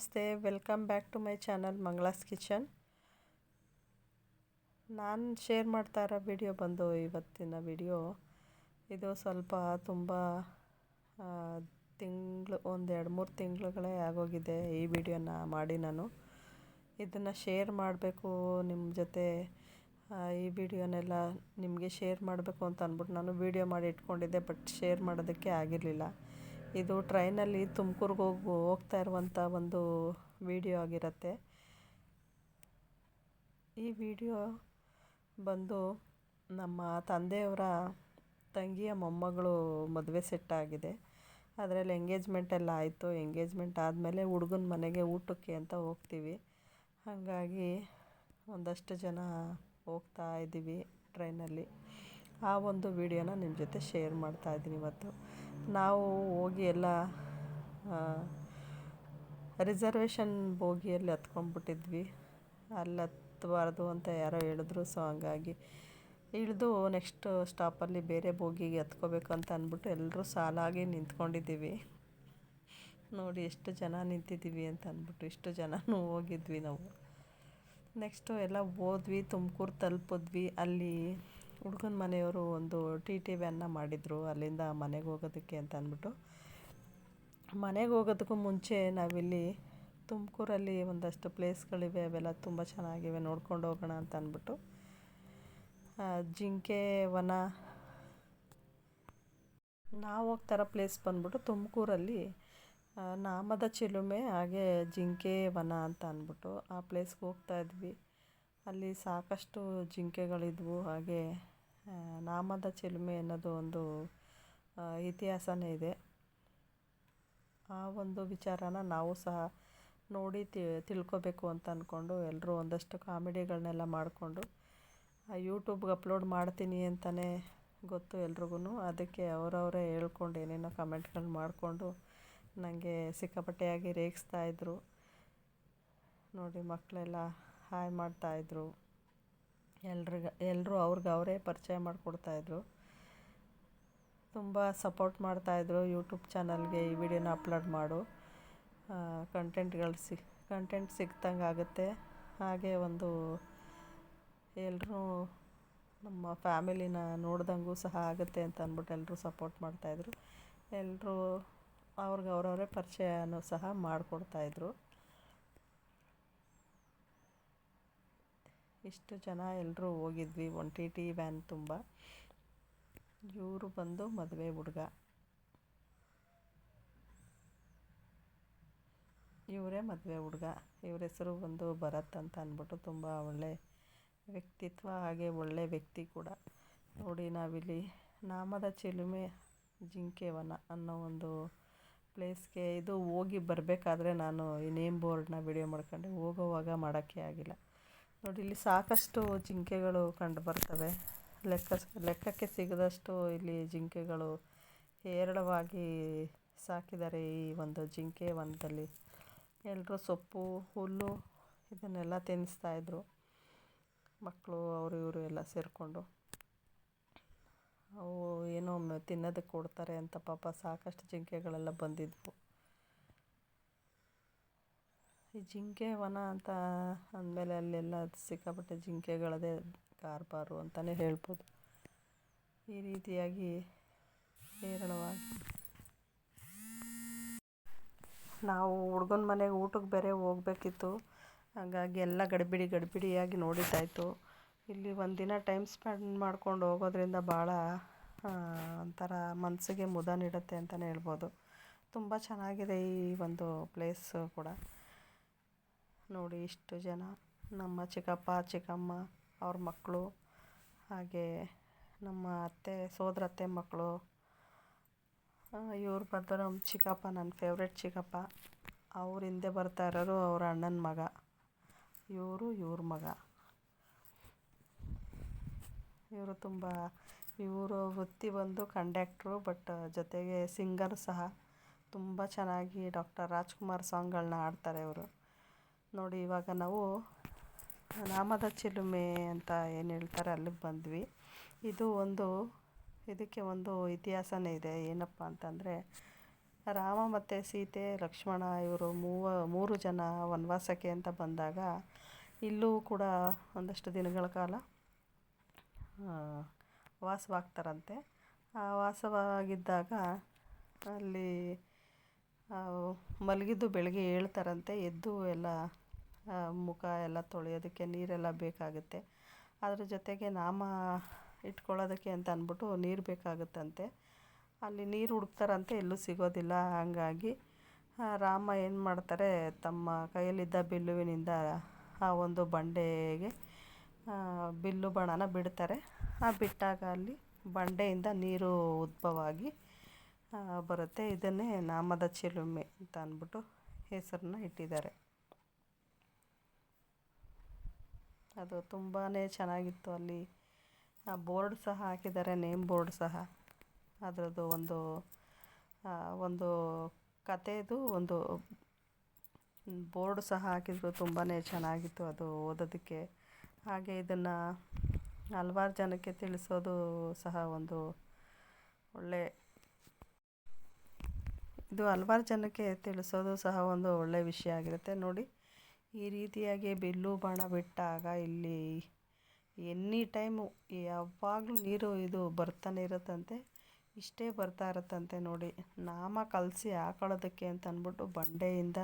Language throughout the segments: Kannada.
ನಮಸ್ತೆ, welcome back to my channel Mangala's kitchen. ನಾನು ಶೇರ್ ಮಾಡ್ತಾ ಇರೋ ವಿಡಿಯೋ ಬಂದು ಇವತ್ತಿನ ವಿಡಿಯೋ. ಇದು ಸ್ವಲ್ಪ ತುಂಬ ತಿಂಗಳು, ಒಂದು ಎರಡು ಮೂರು ತಿಂಗಳುಗಳೇ ಆಗೋಗಿದೆ ಈ ವಿಡಿಯೋನ ಮಾಡಿ ನಾನು. ಇದನ್ನು ಶೇರ್ ಮಾಡಬೇಕು ನಿಮ್ಮ ಜೊತೆ ಈ ವಿಡಿಯೋನೆಲ್ಲ ನಿಮಗೆ ಶೇರ್ ಮಾಡಬೇಕು ಅಂತ ಅಂದ್ಬಿಟ್ಟು ನಾನು ವಿಡಿಯೋ ಮಾಡಿ ಇಟ್ಕೊಂಡಿದ್ದೆ, ಬಟ್ ಶೇರ್ ಮಾಡೋದಕ್ಕೆ ಆಗಿರಲಿಲ್ಲ. ಇದು ಟ್ರೈನಲ್ಲಿ ತುಮಕೂರ್ಗೆ ಹೋಗಿ, ಹೋಗ್ತಾ ಇರುವಂಥ ಒಂದು ವಿಡಿಯೋ ಆಗಿರುತ್ತೆ. ಈ ವಿಡಿಯೋ ಬಂದು ನಮ್ಮ ತಂದೆಯವರ ತಂಗಿಯ ಮೊಮ್ಮಗಳು ಮದುವೆ ಸೆಟ್ ಆಗಿದೆ. ಅದರಲ್ಲಿ ಎಂಗೇಜ್ಮೆಂಟ್ ಎಲ್ಲ ಆಯಿತು. ಎಂಗೇಜ್ಮೆಂಟ್ ಆದಮೇಲೆ ಹುಡುಗನ ಮನೆಗೆ ಊಟಕ್ಕೆ ಅಂತ ಹೋಗ್ತೀವಿ. ಹಾಗಾಗಿ ಒಂದಷ್ಟು ಜನ ಹೋಗ್ತಾ ಇದ್ದೀವಿ ಟ್ರೈನಲ್ಲಿ. ಆ ಒಂದು ವಿಡಿಯೋನ ನಿಮ್ಮ ಜೊತೆ ಶೇರ್ ಮಾಡ್ತಾ ಇದ್ದೀನಿ ಇವತ್ತು. ನಾವು ಹೋಗಿ ಎಲ್ಲ ರಿಸರ್ವೇಷನ್ ಬೋಗಿಯಲ್ಲಿ ಹತ್ಕೊಂಡ್ಬಿಟ್ಟಿದ್ವಿ. ಅಲ್ಲಿ ಹತ್ತಬಾರ್ದು ಅಂತ ಯಾರೋ ಹೇಳಿದ್ರು ಸೊ ಹಂಗಾಗಿ ಇಳಿದು ನೆಕ್ಸ್ಟ್ ಸ್ಟಾಪಲ್ಲಿ ಬೇರೆ ಬೋಗಿಗೆ ಹತ್ಕೋಬೇಕು ಅಂತ ಅಂದ್ಬಿಟ್ಟು ಎಲ್ಲರೂ ಸಾಲಾಗಿ ನಿಂತ್ಕೊಂಡಿದ್ದೀವಿ. ನೋಡಿ ಎಷ್ಟು ಜನ ನಿಂತಿದ್ದೀವಿ ಅಂತ ಅಂದ್ಬಿಟ್ಟು ಇಷ್ಟು ಜನನೂ ಹೋಗಿದ್ವಿ ನಾವು. ನೆಕ್ಸ್ಟು ಎಲ್ಲ ಹೋದ್ವಿ, ತುಮಕೂರು ತಲುಪಿದ್ವಿ. ಅಲ್ಲಿ ಹುಡ್ಗನ ಮನೆಯವರು ಒಂದು ಟಿ ಟಿ ವ್ಯಾನ್ನ ಮಾಡಿದರು. ಅಲ್ಲಿಂದ ಮನೆಗೆ ಹೋಗೋದಕ್ಕೆ ಅಂತ ಅಂದ್ಬಿಟ್ಟು. ಮನೆಗೆ ಹೋಗೋದಕ್ಕೂ ಮುಂಚೆ ನಾವಿಲ್ಲಿ ತುಮಕೂರಲ್ಲಿ ಒಂದಷ್ಟು ಪ್ಲೇಸ್ಗಳಿವೆ. ಅವೆಲ್ಲ ತುಂಬ ಚೆನ್ನಾಗಿವೆ. ನೋಡ್ಕೊಂಡು ಹೋಗೋಣ ಅಂತ ಅಂದ್ಬಿಟ್ಟು. ಜಿಂಕೆ, ವನ. ನಾವು ಹೋಗ್ತಾರ ಪ್ಲೇಸ್ ಬಂದ್ಬಿಟ್ಟು ತುಮಕೂರಲ್ಲಿ. ನಾಮದ ಚಿಲುಮೆ, ಹಾಗೆ ಜಿಂಕೆ, ವನ ಅಂತ ಅಂದ್ಬಿಟ್ಟು ಆ ಪ್ಲೇಸ್ಗೆ ಹೋಗ್ತಾ ಇದ್ವಿ. ಅಲ್ಲಿ ಸಾಕಷ್ಟು ಜಿಂಕೆಗಳಿದ್ವು. ಹಾಗೆ ನಾಮದ ಚಿಲುಮೆ ಅನ್ನೋದು ಒಂದು ಇತಿಹಾಸನೇ ಇದೆ. ಆ ಒಂದು ವಿಚಾರನ ನಾವು ಸಹ ನೋಡಿ ತಿಳ್ಕೊಬೇಕು ಅಂತ ಅಂದ್ಕೊಂಡು ಎಲ್ಲರೂ ಒಂದಷ್ಟು ಕಾಮಿಡಿಗಳನ್ನೆಲ್ಲ ಮಾಡಿಕೊಂಡು ಯೂಟ್ಯೂಬ್ಗೆ ಅಪ್ಲೋಡ್ ಮಾಡ್ತೀನಿ ಅಂತಲೇ ಗೊತ್ತು ಎಲ್ರಿಗೂ ಅದಕ್ಕೆ ಅವರವರೇ ಹೇಳ್ಕೊಂಡು ಏನೇನೋ ಕಮೆಂಟ್ಗಳನ್ನ ಮಾಡಿಕೊಂಡು ನನಗೆ ಸಿಕ್ಕಾಪಟ್ಟೆಯಾಗಿ ರೇಗಿಸ್ತಾಯಿದ್ರು ನೋಡಿ ಮಕ್ಕಳೆಲ್ಲ ಹಾಯ್ ಮಾಡ್ತಾಯಿದ್ರು ಎಲ್ರಿಗೆ ಎಲ್ಲರೂ ಅವ್ರಿಗೆ ಅವರೇ ಪರಿಚಯ ಮಾಡಿಕೊಡ್ತಾಯಿದ್ರು ತುಂಬ ಸಪೋರ್ಟ್ ಮಾಡ್ತಾಯಿದ್ರು ಯೂಟ್ಯೂಬ್ ಚಾನಲ್ಗೆ ಈ ವಿಡಿಯೋನ ಅಪ್ಲೋಡ್ ಮಾಡು. ಕಂಟೆಂಟ್ಗಳು ಸಿಕ್ ಕಂಟೆಂಟ್ ಸಿಕ್ತಂಗೆ ಆಗುತ್ತೆ. ಹಾಗೆ ಒಂದು ಎಲ್ಲರೂ ನಮ್ಮ ಫ್ಯಾಮಿಲಿನ ನೋಡ್ದಂಗೂ ಸಹ ಆಗುತ್ತೆ ಅಂತ ಅಂದ್ಬಿಟ್ಟು ಎಲ್ಲರೂ ಸಪೋರ್ಟ್ ಮಾಡ್ತಾಯಿದ್ರು ಎಲ್ಲರೂ ಅವ್ರಿಗೆ ಅವರವರೇ ಪರಿಚಯನೂ ಸಹ ಮಾಡಿಕೊಡ್ತಾಯಿದ್ರು ಇಷ್ಟು ಜನ ಎಲ್ಲರೂ ಹೋಗಿದ್ವಿ. ಒನ್ ಟಿ ಟಿ ವ್ಯಾನ್ ತುಂಬ. ಇವರು ಬಂದು ಮದುವೆ ಹುಡುಗ. ಇವರೇ ಮದುವೆ ಹುಡುಗ. ಇವ್ರ ಹೆಸರು ಬಂದು ಭರತ್ ಅಂತ ಅಂದ್ಬಿಟ್ಟು ತುಂಬ ಒಳ್ಳೆ ವ್ಯಕ್ತಿತ್ವ ಹಾಗೆ ಒಳ್ಳೆ ವ್ಯಕ್ತಿ ಕೂಡ. ನೋಡಿ ನಾವಿಲ್ಲಿ ನಾಮದ ಚಿಲುಮೆ ಜಿಂಕೆ ವನ ಅನ್ನೋ ಒಂದು ಪ್ಲೇಸ್ಗೆ ಇದು ಹೋಗಿ ಬರಬೇಕಾದ್ರೆ ನಾನು ಈ ನೇಮ್ ಬೋರ್ಡನ್ನ ವಿಡಿಯೋ ಮಾಡ್ಕೊಂಡೆ. ಹೋಗೋವಾಗ ಮಾಡೋಕ್ಕೆ ಆಗಿಲ್ಲ. ನೋಡಿ, ಇಲ್ಲಿ ಸಾಕಷ್ಟು ಜಿಂಕೆಗಳು ಕಂಡು ಬರ್ತವೆ. ಲೆಕ್ಕ, ಲೆಕ್ಕಕ್ಕೆ ಸಿಗದಷ್ಟು ಇಲ್ಲಿ ಜಿಂಕೆಗಳು ಹೇರಳವಾಗಿ ಸಾಕಿದ್ದಾರೆ ಈ ಒಂದು ಜಿಂಕೆ ವನದಲ್ಲಿ. ಎಲ್ಲರೂ ಸೊಪ್ಪು, ಹುಲ್ಲು ಇದನ್ನೆಲ್ಲ ತಿನ್ನಿಸ್ತಾಯಿದ್ರು ಮಕ್ಕಳು, ಅವರು ಇವರು ಎಲ್ಲ ಸೇರಿಕೊಂಡು. ಅವು ಏನೋ ತಿನ್ನೋದಕ್ಕೆ ಕೊಡ್ತಾರೆ ಅಂತ ಪಾಪ ಸಾಕಷ್ಟು ಜಿಂಕೆಗಳೆಲ್ಲ ಬಂದಿದ್ವು. ಈ ಜಿಂಕೆ ವನ ಅಂತ ಅಂದಮೇಲೆ ಅಲ್ಲೆಲ್ಲ ಸಿಕ್ಕಾಪಟ್ಟೆ ಜಿಂಕೆಗಳದೇ ಕಾರ್ಬಾರು ಅಂತಲೇ ಹೇಳ್ಬೋದು. ಈ ರೀತಿಯಾಗಿ ಹೇರಳವಾಗಿ. ನಾವು ಹುಡ್ಗನ ಮನೆಗೆ ಊಟಕ್ಕೆ ಬೇರೆ ಹೋಗಬೇಕಿತ್ತು. ಹಾಗಾಗಿ ಎಲ್ಲ ಗಡಿಬಿಡಿ ಗಡಿಬಿಡಿಯಾಗಿ ನೋಡಿದ್ದಾಯಿತು. ಇಲ್ಲಿ ಒಂದು ದಿನ ಟೈಮ್ ಸ್ಪೆಂಡ್ ಮಾಡ್ಕೊಂಡು ಹೋಗೋದ್ರಿಂದ ಭಾಳ ಒಂಥರ ಮನಸ್ಸಿಗೆ ಮುದ ನೀಡುತ್ತೆ ಅಂತಲೇ ಹೇಳ್ಬೋದು. ತುಂಬ ಚೆನ್ನಾಗಿದೆ ಈ ಒಂದು ಪ್ಲೇಸ್ ಕೂಡ. ನೋಡಿ ಇಷ್ಟು ಜನ. ನಮ್ಮ ಚಿಕ್ಕಪ್ಪ, ಚಿಕ್ಕಮ್ಮ, ಅವ್ರ ಮಕ್ಕಳು ಹಾಗೆ ನಮ್ಮ ಅತ್ತೆ ಸೋದರತ್ತೆ ಮಕ್ಕಳು ಇವ್ರು ಬಂದು ನಮ್ಮ ಚಿಕ್ಕಪ್ಪ ನನ್ನ ಫೇವ್ರೆಟ್ ಚಿಕ್ಕಪ್ಪ. ಅವ್ರ ಹಿಂದೆ ಬರ್ತಾ ಇರೋರು ಅವ್ರ ಅಣ್ಣನ ಮಗ. ಇವರು ಇವ್ರ ಮಗ. ಇವರು ತುಂಬ, ಇವರು ವೃತ್ತಿ ಬಂದು ಕಂಡಕ್ಟ್ರು ಬಟ್ ಜೊತೆಗೆ ಸಿಂಗರ್ ಸಹ. ತುಂಬ ಚೆನ್ನಾಗಿ ಡಾಕ್ಟರ್ ರಾಜ್ಕುಮಾರ್ ಸಾಂಗ್ಗಳನ್ನ ಹಾಡ್ತಾರೆ ಇವರು. ನೋಡಿ, ಇವಾಗ ನಾವು ನಾಮದ ಚಿಲುಮೆ ಅಂತ ಏನು ಹೇಳ್ತಾರೆ, ಅಲ್ಲಿಗೆ ಬಂದ್ವಿ. ಇದು ಒಂದು, ಇದಕ್ಕೆ ಒಂದು ಇತಿಹಾಸನೇ ಇದೆ. ಏನಪ್ಪ ಅಂತಂದರೆ, ರಾಮ ಮತ್ತು ಸೀತೆ, ಲಕ್ಷ್ಮಣ ಇವರು ಮೂವ, ಮೂರು ಜನ ವನವಾಸಕ್ಕೆ ಅಂತ ಬಂದಾಗ, ಇಲ್ಲೂ ಕೂಡ ಒಂದಷ್ಟು ದಿನಗಳ ಕಾಲ ವಾಸವಾಗ್ತಾರಂತೆ. ಆ ವಾಸವಾಗಿದ್ದಾಗ ಅಲ್ಲಿ ಮಲಗಿದ್ದು ಬೆಳಗ್ಗೆ ಏಳ್ತಾರಂತೆ, ಎದ್ದು ಎಲ್ಲ ಮುಖ ಎಲ್ಲ ತೊಳೆಯೋದಕ್ಕೆ ನೀರೆಲ್ಲ ಬೇಕಾಗುತ್ತೆ. ಅದ್ರ ಜೊತೆಗೆ ನಾಮ ಇಟ್ಕೊಳ್ಳೋದಕ್ಕೆ ಅಂತ ಅಂದ್ಬಿಟ್ಟು ನೀರು ಬೇಕಾಗುತ್ತಂತೆ. ಅಲ್ಲಿ ನೀರು ಹುಡುಕ್ತಾರಂತೆ, ಎಲ್ಲೂ ಸಿಗೋದಿಲ್ಲ. ಹಾಗಾಗಿ ರಾಮ ಏನು ಮಾಡ್ತಾರೆ, ತಮ್ಮ ಕೈಯಲ್ಲಿದ್ದ ಬಿಲ್ಲುವಿನಿಂದ ಆ ಒಂದು ಬಂಡೆಗೆ ಬಿಲ್ಲು ಬಾಣನ ಬಿಡ್ತಾರೆ. ಆ ಬಿಟ್ಟಾಗ ಅಲ್ಲಿ ಬಂಡೆಯಿಂದ ನೀರು ಉದ್ಭವ ಆಗಿ ಬರುತ್ತೆ. ಇದನ್ನೇ ನಾಮದ ಚಿಲುಮೆ ಅಂತ ಅಂದ್ಬಿಟ್ಟು ಹೆಸರನ್ನ ಇಟ್ಟಿದ್ದಾರೆ. ಅದು ತುಂಬಾ ಚೆನ್ನಾಗಿತ್ತು ಅಲ್ಲಿ. ಬೋರ್ಡ್ ಸಹ ಹಾಕಿದ್ದಾರೆ, ನೇಮ್ ಬೋರ್ಡ್ ಸಹ. ಅದರದ್ದು ಒಂದು ಒಂದು ಕಥೆದು ಒಂದು ಬೋರ್ಡ್ ಸಹ ಹಾಕಿದ್ರು ತುಂಬಾ ಚೆನ್ನಾಗಿತ್ತು ಅದು ಓದೋದಕ್ಕೆ. ಹಾಗೆ ಇದನ್ನು ಹಲ್ವಾರು ಜನಕ್ಕೆ ತಿಳಿಸೋದು ಸಹ ಒಂದು ಒಳ್ಳೆ ಇದು ಹಲ್ವಾರು ಜನಕ್ಕೆ ತಿಳಿಸೋದು ಸಹ ಒಂದು ಒಳ್ಳೆಯ ವಿಷಯ ಆಗಿರುತ್ತೆ. ನೋಡಿ, ಈ ರೀತಿಯಾಗಿ ಬಿಲ್ಲು ಬಾಣ ಬಿಟ್ಟಾಗ ಇಲ್ಲಿ ಎನಿ ಟೈಮು ಯಾವಾಗಲೂ ನೀರು ಇದು ಬರ್ತಾನೆ ಇರುತ್ತಂತೆ, ಇಷ್ಟೇ ಬರ್ತಾ ಇರುತ್ತಂತೆ. ನೋಡಿ, ನಾಮ ಕಲಸಿ ಹಾಕೊಳ್ಳೋದಕ್ಕೆ ಅಂತ ಅಂದ್ಬಿಟ್ಟು ಬಂಡೆಯಿಂದ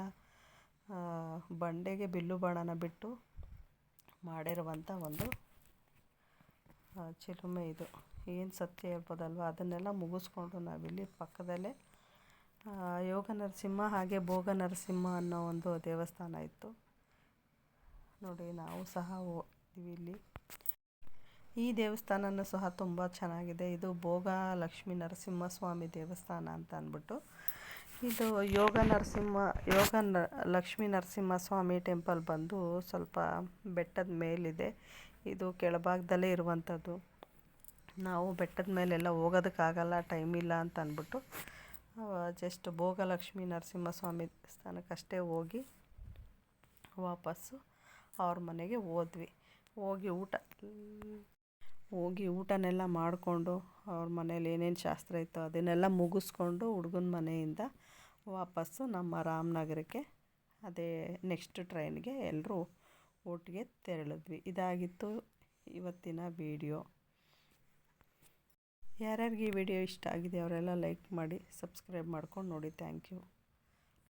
ಬಂಡೆಗೆ ಬಿಲ್ಲು ಬಾಣನ ಬಿಟ್ಟು ಮಾಡಿರುವಂಥ ಒಂದು ಚಿಲುಮೆ ಇದು. ಏನು ಸತ್ಯ ಹೇಳ್ಬೋದಲ್ವ? ಅದನ್ನೆಲ್ಲ ಮುಗಿಸ್ಕೊಂಡು ನಾವಿಲ್ಲಿ ಪಕ್ಕದಲ್ಲೇ ಯೋಗ ನರಸಿಂಹ ಹಾಗೆ ಭೋಗ ನರಸಿಂಹ ಅನ್ನೋ ಒಂದು ದೇವಸ್ಥಾನ ಇತ್ತು. ನೋಡಿ, ನಾವು ಸಹ ಹೋಗ್ತೀವಿ ಇಲ್ಲಿ. ಈ ದೇವಸ್ಥಾನನೂ ಸಹ ತುಂಬ ಚೆನ್ನಾಗಿದೆ. ಇದು ಭೋಗ ಲಕ್ಷ್ಮೀ ನರಸಿಂಹಸ್ವಾಮಿ ದೇವಸ್ಥಾನ ಅಂತ ಅಂದ್ಬಿಟ್ಟು. ಇದು ಯೋಗ ನರಸಿಂಹ, ಯೋಗ ನ, ಲಕ್ಷ್ಮೀ ನರಸಿಂಹಸ್ವಾಮಿ ಟೆಂಪಲ್ ಬಂದು ಸ್ವಲ್ಪ ಬೆಟ್ಟದ ಮೇಲಿದೆ. ಇದು ಕೆಳಭಾಗದಲ್ಲೇ ಇರುವಂಥದ್ದು. ನಾವು ಬೆಟ್ಟದ ಮೇಲೆಲ್ಲ ಹೋಗೋದಕ್ಕಾಗಲ್ಲ, ಟೈಮ್ ಇಲ್ಲ ಅಂತ ಅಂದ್ಬಿಟ್ಟು ಜಸ್ಟ್ ಭೋಗಲಕ್ಷ್ಮಿ ನರಸಿಂಹಸ್ವಾಮಿ ಸ್ಥಾನಕ್ಕಷ್ಟೇ ಹೋಗಿ ವಾಪಸ್ಸು ಅವ್ರ ಮನೆಗೆ ಹೋದ್ವಿ. ಹೋಗಿ ಊಟ, ಹೋಗಿ ಊಟನೆಲ್ಲ ಮಾಡಿಕೊಂಡು ಅವ್ರ ಮನೇಲಿ ಏನೇನು ಶಾಸ್ತ್ರ ಇತ್ತು ಅದನ್ನೆಲ್ಲ ಮುಗಿಸ್ಕೊಂಡು ಹುಡುಗನ ಮನೆಯಿಂದ ವಾಪಸ್ಸು ನಮ್ಮ ರಾಮನಗರಕ್ಕೆ ಅದೇ ನೆಕ್ಸ್ಟ್ ಟ್ರೈನ್ಗೆ ಎಲ್ಲರೂ ಒಟ್ಟಿಗೆ ತೆರಳಿದ್ವಿ. ಇದಾಗಿತ್ತು ಇವತ್ತಿನ ವೀಡಿಯೋ ಯಾರ್ಯಾರಿಗೆ ಈ ವಿಡಿಯೋ ಇಷ್ಟ ಆಗಿದೆ ಅವರೆಲ್ಲ ಲೈಕ್ ಮಾಡಿ ಸಬ್ಸ್ಕ್ರೈಬ್ ಮಾಡ್ಕೊಂಡು ನೋಡಿ. Thank you.